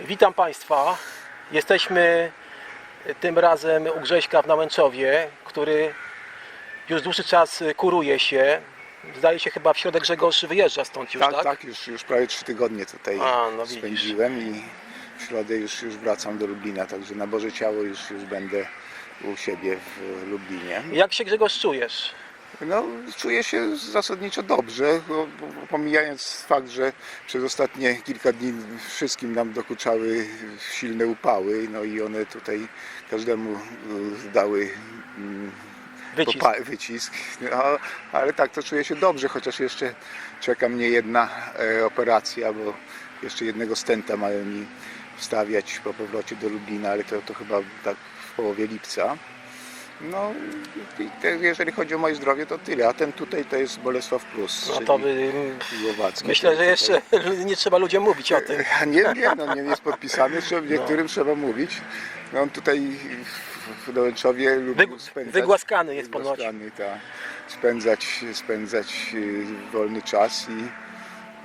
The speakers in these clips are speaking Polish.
Witam Państwa. Jesteśmy tym razem u Grześka w Nałęczowie, który już dłuższy czas kuruje się. Zdaje się chyba w środek Grzegorz wyjeżdża stąd już, Tak, tak? tak, już, już prawie trzy tygodnie tutaj A, no spędziłem i w środę już, już wracam do Lublina, także na Boże Ciało już, już będę u siebie w Lublinie. Jak się Grzegorz czujesz? No, czuję się zasadniczo dobrze, pomijając fakt, że przez ostatnie kilka dni wszystkim nam dokuczały silne upały, no i one tutaj każdemu y, dały mm, Wycisk. wycisk. No, ale tak, to czuję się dobrze, chociaż jeszcze czeka mnie jedna e, operacja, bo jeszcze jednego stenta mają mi wstawiać po powrocie do Lublina, ale to, to chyba tak w połowie lipca. No, i te, jeżeli chodzi o moje zdrowie, to tyle. A ten tutaj to jest Bolesław Plus, No czyli to by, Głowacki. myślę, że jeszcze nie trzeba ludziom mówić o tym. A Nie, nie, no nie jest podpisany, trzeba, niektórym trzeba mówić. No on tutaj w- Dołęczowie lubił Wyg- spędzać... wygłaskany jest ponoć. wygłaskany, tak. Spędzać, spędzać y, wolny czas i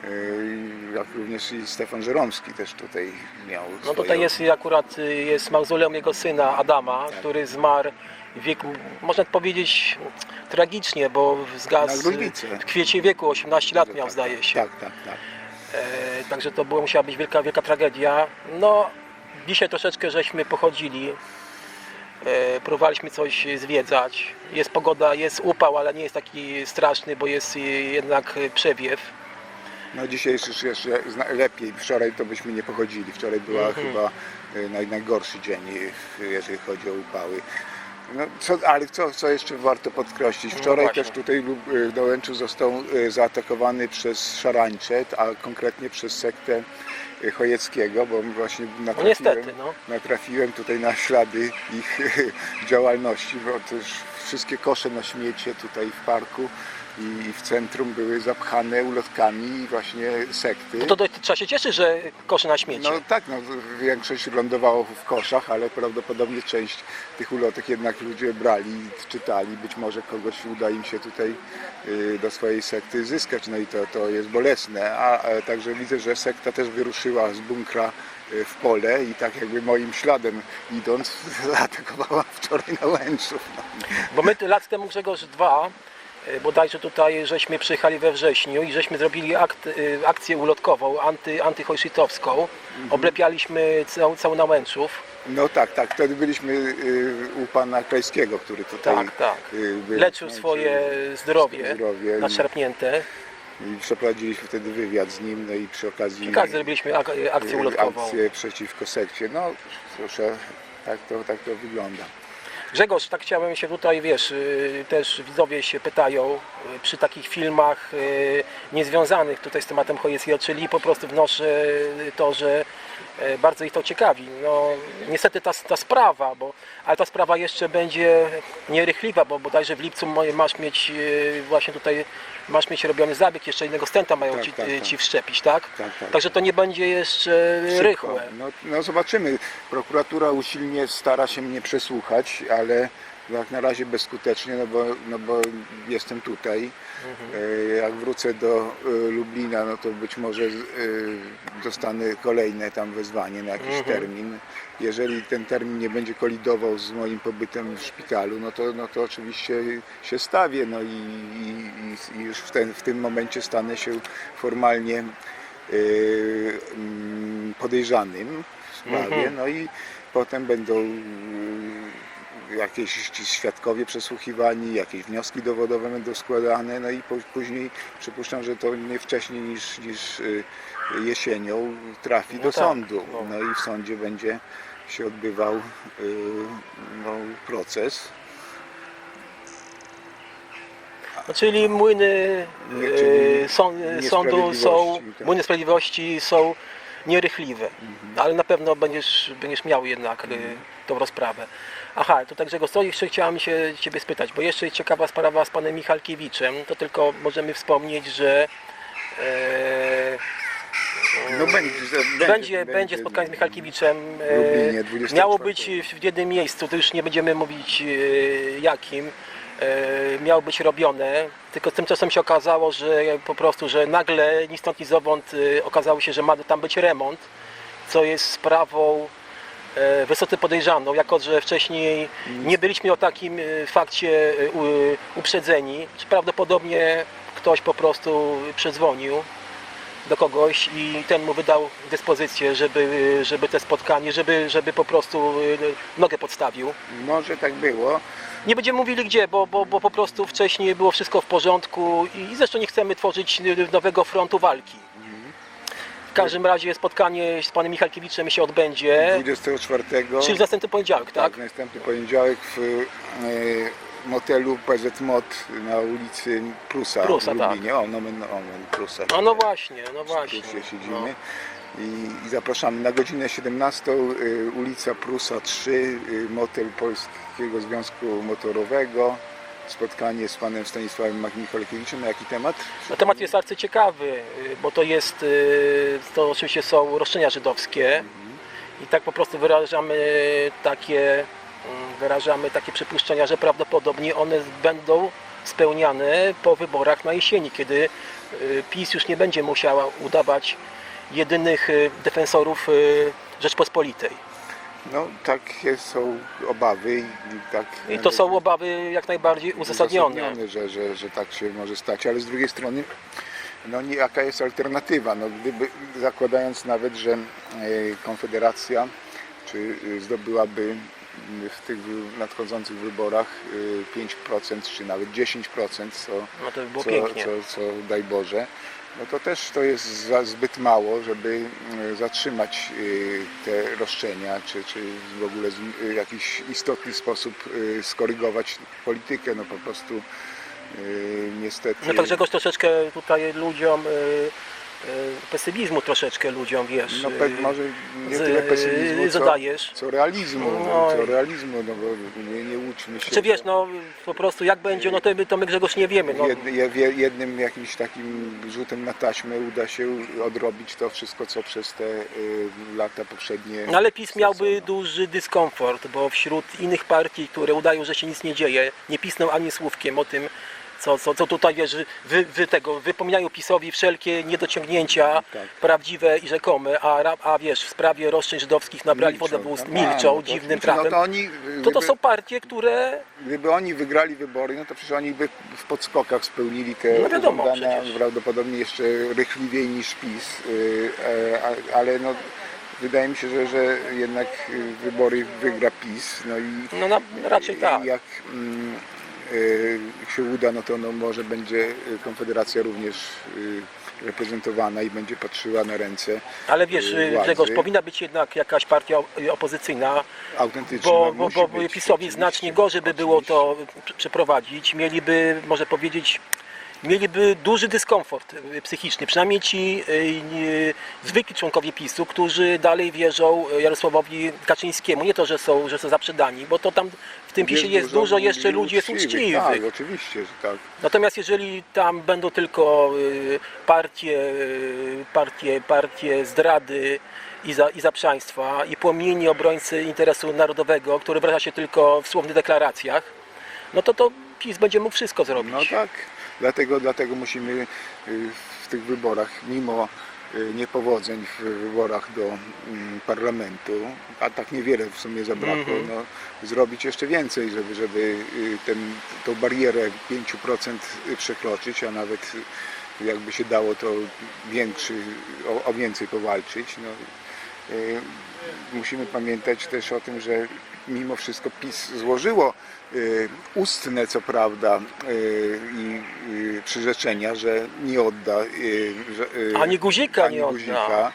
y, jak również i Stefan Żeromski też tutaj miał No swoje- tutaj jest akurat y, jest mauzoleum jego syna Adama, Tak. który zmarł wieku, można powiedzieć tragicznie, bo zgasł w kwiecie wieku, 18 lat miał tak, zdaje się. Tak, tak, tak. E, także to musiała być wielka, wielka tragedia. No, dzisiaj troszeczkę żeśmy pochodzili, e, próbowaliśmy coś zwiedzać. Jest pogoda, jest upał, ale nie jest taki straszny, bo jest e, jednak e, przewiew. No dzisiaj już jeszcze lepiej. Wczoraj to byśmy nie pochodzili. Wczoraj była Mhm. chyba y, naj, najgorszy dzień, jeżeli chodzi o upały. No, co, ale co, co jeszcze warto podkreślić? No Wczoraj właśnie. też tutaj y, w Dołęczu został y, zaatakowany przez szarańcze, a konkretnie przez sektę y, Chojeckiego, bo właśnie No natrafiłem, niestety, no. natrafiłem tutaj na ślady ich działalności, bo też wszystkie kosze na śmiecie tutaj w parku i w centrum były zapchane ulotkami właśnie sekty. No to, to trzeba się cieszyć, że kosze na śmieci. No tak, no, większość lądowało w koszach, ale prawdopodobnie część tych ulotek jednak ludzie brali, czytali. Być może kogoś uda im się tutaj y, do swojej sekty zyskać, no i to, to jest bolesne. A, a także widzę, że sekta też wyruszyła z bunkra y, w pole i tak jakby moim śladem idąc zaatakowała wczoraj na Łęczów. Bo my lat temu Grzegorz 2, e, bodajże tutaj żeśmy przyjechali we wrześniu i żeśmy zrobili akt, e, akcję ulotkową, anty, antychojszytowską. Mhm. Oblepialiśmy cał, cały Nałęczów. no tak, tak, wtedy byliśmy y, u pana Krajskiego, który tutaj Tak, tak. był- Leczył swoje zdrowie zdrowie i- nadszarpnięte. I przeprowadziliśmy wtedy wywiad z nim, no i przy okazji Każdy zrobiliśmy ak- akcję ulotkową. akcję przeciwko sekcie. No proszę, tak to, tak to wygląda. Grzegorz, tak chciałem się tutaj, wiesz, y, też widzowie się pytają y, przy takich filmach y, niezwiązanych tutaj z tematem Chojeckiego, czyli po prostu wnoszę to, że y, bardzo ich to ciekawi. No, niestety ta, ta sprawa, bo, ale ta sprawa jeszcze będzie nierychliwa, bo bodajże w lipcu masz mieć właśnie tutaj, masz mieć robiony zabieg, jeszcze jednego stenta mają Tak, ci, tak, y, tak. ci wszczepić, tak? Tak, tak. Także to nie będzie jeszcze Szybko. rychłe. No, no zobaczymy. Prokuratura usilnie stara się mnie przesłuchać, ale jak na razie bezskutecznie, no bo, no bo jestem tutaj. E, Jak wrócę do e, Lublina, no to być może e, dostanę kolejne tam wezwanie na jakiś termin. Jeżeli ten termin nie będzie kolidował z moim pobytem w szpitalu, no to, no to oczywiście się stawię. No i, i, i już w, ten, w tym momencie stanę się formalnie y, mm, podejrzanym w sprawie, no i potem będą y, jakieś ci świadkowie przesłuchiwani, jakieś wnioski dowodowe będą składane, no i później przypuszczam, że to nie wcześniej niż, niż y, jesienią trafi No do tak, sądu. no. No i w sądzie będzie się odbywał y, no, proces. No, czyli młyny Nie, czyli są, sądu są, tak. młyny sprawiedliwości są nierychliwe, Mhm. ale na pewno będziesz, będziesz miał jednak e, tą rozprawę. Aha, to także co jeszcze chciałem się Ciebie spytać, bo jeszcze ciekawa sprawa z panem Michalkiewiczem, to tylko możemy wspomnieć, że e, No będzie, będzie, będzie, spotkanie z Michalkiewiczem. Lublinie, E, 24. Miało być w jednym miejscu, to już nie będziemy mówić e, jakim. E, Miało być robione, tylko tymczasem się okazało, że po prostu, że nagle ni stąd ni zowąd e, okazało się, że ma tam być remont co jest sprawą e, wysoce podejrzaną, jako że wcześniej nie byliśmy o takim fakcie uprzedzeni, prawdopodobnie ktoś po prostu przedzwonił do kogoś i ten mu wydał dyspozycję, żeby, żeby te spotkanie, żeby, żeby po prostu nogę podstawił. Może tak było. Nie będziemy mówili gdzie, bo, bo, bo po prostu wcześniej było wszystko w porządku i zresztą nie chcemy tworzyć nowego frontu walki. W każdym razie spotkanie z panem Michalkiewiczem się odbędzie, 24. czyli w następny poniedziałek, tak? Tak, następny poniedziałek w e, motelu PZ Mod na ulicy Prusa, Prusa, w tak. Lublinie. O, nomen omen, Prusa. A no właśnie, no właśnie. Prusie siedzimy. No. I, zapraszamy na godzinę 17, y, ulica Prusa 3, y, motel Polskiego Związku Motorowego. Spotkanie z panem Stanisławem Michalkiewiczem. Na jaki temat? No, temat jest arcyciekawy, y, bo to jest, to oczywiście są roszczenia żydowskie i tak po prostu wyrażamy takie, mm, wyrażamy takie przypuszczenia, że prawdopodobnie one będą spełniane po wyborach na jesieni, kiedy PiS już nie będzie musiała udawać jedynych y, defensorów y, Rzeczpospolitej. No takie są obawy i, tak. I to są obawy jak najbardziej uzasadnione. uzasadnione, że, że, że tak się może stać, ale z drugiej strony, no jaka jest alternatywa? No, gdyby, zakładając nawet, że e, Konfederacja czy e, zdobyłaby w tych nadchodzących wyborach e, 5% czy nawet 10%, co, No by co, co, co daj Boże, no to też to jest zbyt mało, żeby e, zatrzymać e, te roszczenia, czy, czy w ogóle w jakiś istotny sposób e, skorygować politykę. No po prostu e, niestety. No tak czegoś troszeczkę tutaj ludziom, pesymizmu troszeczkę ludziom, wiesz, no, pe, y, może nie tyle pesymizmu, co, zadajesz. co realizmu, No no, co realizmu, no bo nie, nie łudźmy się. Czy wiesz, no po prostu jak będzie, no to my, to my Grzegorz nie wiemy. No, jed, je- jednym jakimś takim rzutem na taśmę uda się odrobić to wszystko, co przez te y, lata poprzednie. No ale PiS miałby stracono. duży dyskomfort, bo wśród innych partii, które udają, że się nic nie dzieje, nie pisną ani słówkiem o tym, co, co, co tutaj wiesz, wy, wy tego, wypominają PiSowi wszelkie niedociągnięcia Tak. prawdziwe i rzekome, a, ra- a wiesz, w sprawie roszczeń żydowskich nabrali wodę w ust, no, a, milczą no to dziwnym trafem. No to, oni, To to gdyby- są partie, które Gdyby oni wygrali wybory, no to przecież oni by w podskokach spełnili te No wiadomo, żądania przecież. prawdopodobnie jeszcze rychliwiej niż PiS, y, e, a- ale no, wydaje mi się, że, że jednak y, wybory wygra PiS. No i no na, raczej tak. jak mm, y, się uda, no to no, może będzie y, Konfederacja również y, reprezentowana i będzie patrzyła na ręce Ale wiesz, władzy. Grzegorz, powinna być jednak jakaś partia opozycyjna, autentyczne. bo, bo, bo PiSowi znacznie gorzej by było to pr- przeprowadzić. Mieliby, może powiedzieć, mieliby duży dyskomfort y, psychiczny, przynajmniej ci y, zwykli członkowie PiSu, którzy dalej wierzą y, Jarosławowi Kaczyńskiemu. Nie to, że są, że są zaprzedani, bo to tam w tym PiSie jest dużo jeszcze ludzi jest uczciwych. Tak, oczywiście, że tak. Natomiast jeżeli tam będą tylko partie, partie, partie zdrady i, za, i zaprzaństwa i płomieni obrońcy interesu narodowego, który wyraża się tylko w słownych deklaracjach, no to to PiS będzie mógł wszystko zrobić. No tak, dlatego, dlatego musimy y, w tych wyborach, mimo y, niepowodzeń w wyborach do mm, parlamentu, a tak niewiele w sumie zabrakło, Mhm. no, zrobić jeszcze więcej, żeby, żeby y, ten, tą barierę 5% przekroczyć, a nawet jakby się dało to większy, o, o więcej powalczyć. No, musimy pamiętać też o tym, że mimo wszystko PiS złożyło y, ustne, co prawda, y, i y, przyrzeczenia, że nie odda że, Ani guzika ani nie odda. guzika.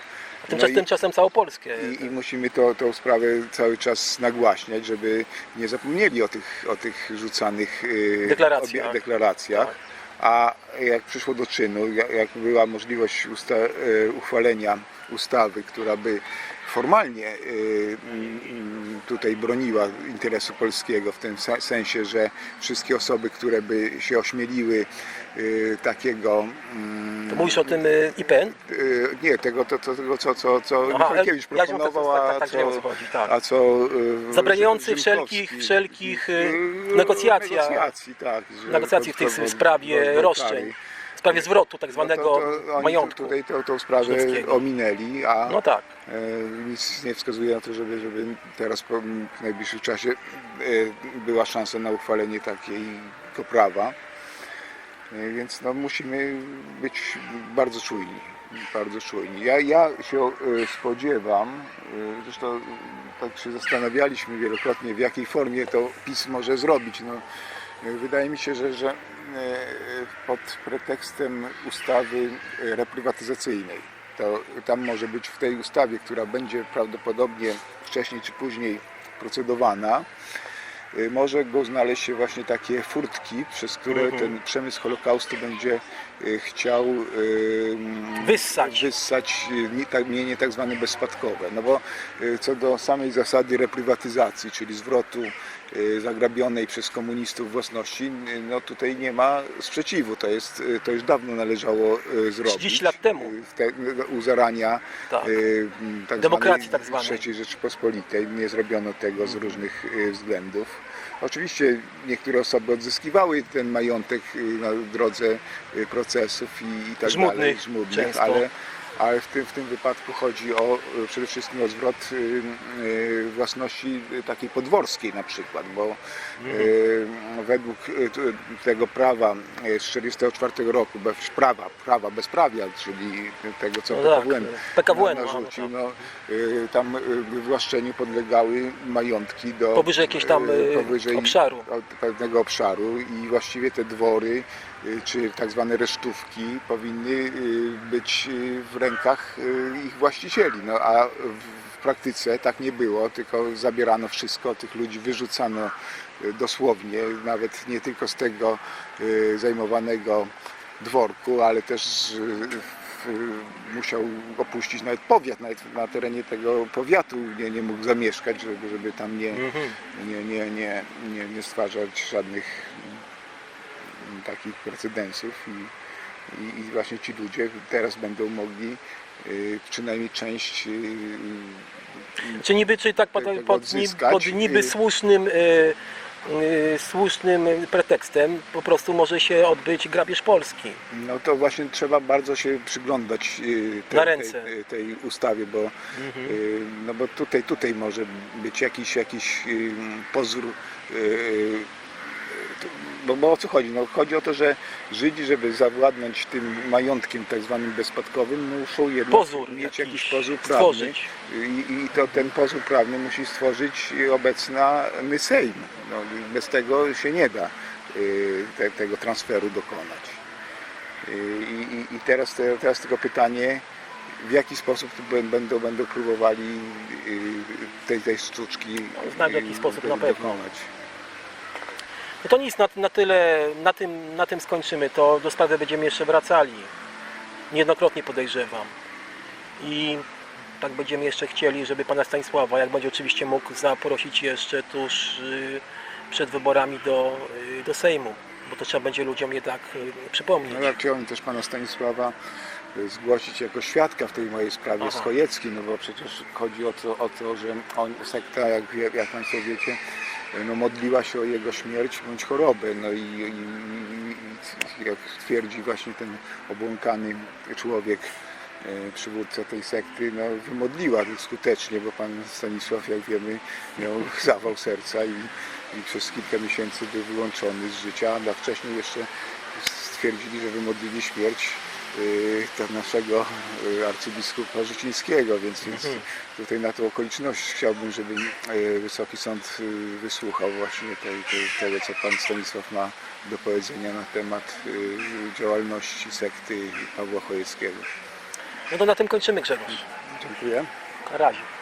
Tymczasem, No i- tymczasem całą Polskę. i, I musimy to, tą sprawę cały czas nagłaśniać, żeby nie zapomnieli o tych, o tych rzucanych Deklaracjach. obie- deklaracjach. Tak. A jak przyszło do czynu, jak była możliwość usta, uchwalenia ustawy, która by formalnie y, mm, tutaj broniła interesu polskiego w tym se- sensie, że wszystkie osoby, które by się ośmieliły y, takiego mm, To mówisz o tym y, IPN? Y, Nie, tego, to, tego co, co, co Aha, Michalkiewicz proponował, tak, tak, a tak, co, co chodzi, tak. a co y, Zabraniający Ziółkowski- wszelkich- wszelkich, y, y, negocjacjach. negocjacji, tak, Negocjacji w tej sprawie roszczeń. kary. sprawie zwrotu tak zwanego no to, to majątku. tu- tutaj tą, tą sprawę ominęli, a No tak. E, nic nie wskazuje na to, żeby, żeby teraz w najbliższym czasie e, była szansa na uchwalenie takiego prawa. E, Więc no, musimy być bardzo czujni. Bardzo czujni. Ja, ja się spodziewam, zresztą tak się zastanawialiśmy wielokrotnie, w jakiej formie to PiS może zrobić. No, wydaje mi się, że, że pod pretekstem ustawy reprywatyzacyjnej, to tam może być w tej ustawie, która będzie prawdopodobnie wcześniej czy później procedowana, y, może go znaleźć się właśnie takie furtki, przez które Mhm. ten przemysł Holokaustu będzie chciał y, Wyssać. wyssać y, tak, mienie tak zwane bezspadkowe. No bo y, co do samej zasady reprywatyzacji, czyli zwrotu zagrabionej przez komunistów własności, no tutaj nie ma sprzeciwu. To, jest, to już dawno należało zrobić. 30 lat temu. Te, u zarania Tak. tak Demokracji zwanej tak zwanej. III Rzeczypospolitej. Nie zrobiono tego z różnych względów. Oczywiście niektóre osoby odzyskiwały ten majątek y, na drodze y, procesów i, i tak Żmudnych dalej, żmudnych, często. ale, ale w, tym, w tym wypadku chodzi o y, przede wszystkim o zwrot y, y, własności takiej podworskiej na przykład, bo według tego prawa z 1944 roku, prawa, prawa bezprawia, czyli tego co No tak, PKWN PKWN, na- no, narzucił, no no, tam wywłaszczeniu podlegały majątki do Powyżej jakiegoś tam, y, obszaru. pewnego obszaru i właściwie te dwory czy tak zwane resztówki powinny y, być y, w rękach y, ich właścicieli. No, a w- praktyce tak nie było, tylko zabierano wszystko, tych ludzi wyrzucano y, dosłownie, nawet nie tylko z tego y, zajmowanego dworku, ale też y, musiał opuścić nawet powiat, nawet na terenie tego powiatu nie, nie mógł zamieszkać, żeby, żeby tam nie, Mhm. nie, nie, nie, nie, nie stwarzać żadnych takich precedensów i, i, i właśnie ci ludzie teraz będą mogli y, przynajmniej część y, Czy niby, czy tak pod, pod, odzyskać, pod niby y- słusznym, y, y, słusznym pretekstem po prostu może się odbyć grabież Polski. No to właśnie trzeba bardzo się przyglądać y, tej, Na ręce. tej, tej ustawie, bo, y, no bo tutaj, tutaj może być jakiś, jakiś y, pozór. y, Bo, bo o co chodzi? No, chodzi o to, że Żydzi, żeby zawładnąć tym majątkiem tak zwanym bezspadkowym, muszą jednak Pozór mieć jakiś pozór prawny. stworzyć. I, I to ten pozór prawny musi stworzyć obecny Sejm. No, bez tego się nie da y, te, tego transferu dokonać. Y, I, i, i teraz, te, teraz tylko pytanie, w jaki sposób będą, będą próbowali y, tej, tej sztuczki Znam w jaki sposób do- na pewno. No to nic, na, na tyle, na tym, na tym skończymy. To do sprawy będziemy jeszcze wracali. Niejednokrotnie podejrzewam. I tak będziemy jeszcze chcieli, żeby pana Stanisława, jak będzie oczywiście mógł, zaprosić jeszcze tuż y, przed wyborami do, y, do Sejmu. Bo to trzeba będzie ludziom jednak y, przypomnieć. No ja chciałem też pana Stanisława y, zgłosić jako świadka w tej mojej sprawie Aha. z Chojeckim, no bo przecież chodzi o to, o to że on, sekta, jak, jak Państwo wiecie, no modliła się o jego śmierć bądź chorobę. No i, i, i, i jak twierdzi właśnie ten obłąkany człowiek, y, przywódca tej sekty, no wymodliła skutecznie, bo pan Stanisław, jak wiemy, miał zawał serca i, i przez kilka miesięcy był wyłączony z życia, a wcześniej jeszcze stwierdzili, że wymodlili śmierć y, naszego y, arcybiskupa Życińskiego, więc, więc tutaj na tą okoliczność chciałbym, żeby y, Wysoki Sąd wysłuchał właśnie tej, tej, tego, co pan Stanisław ma do powiedzenia na temat działalności sekty Pawła Chojeckiego. No to na tym kończymy Grzegorz. Dziękuję. Na razie.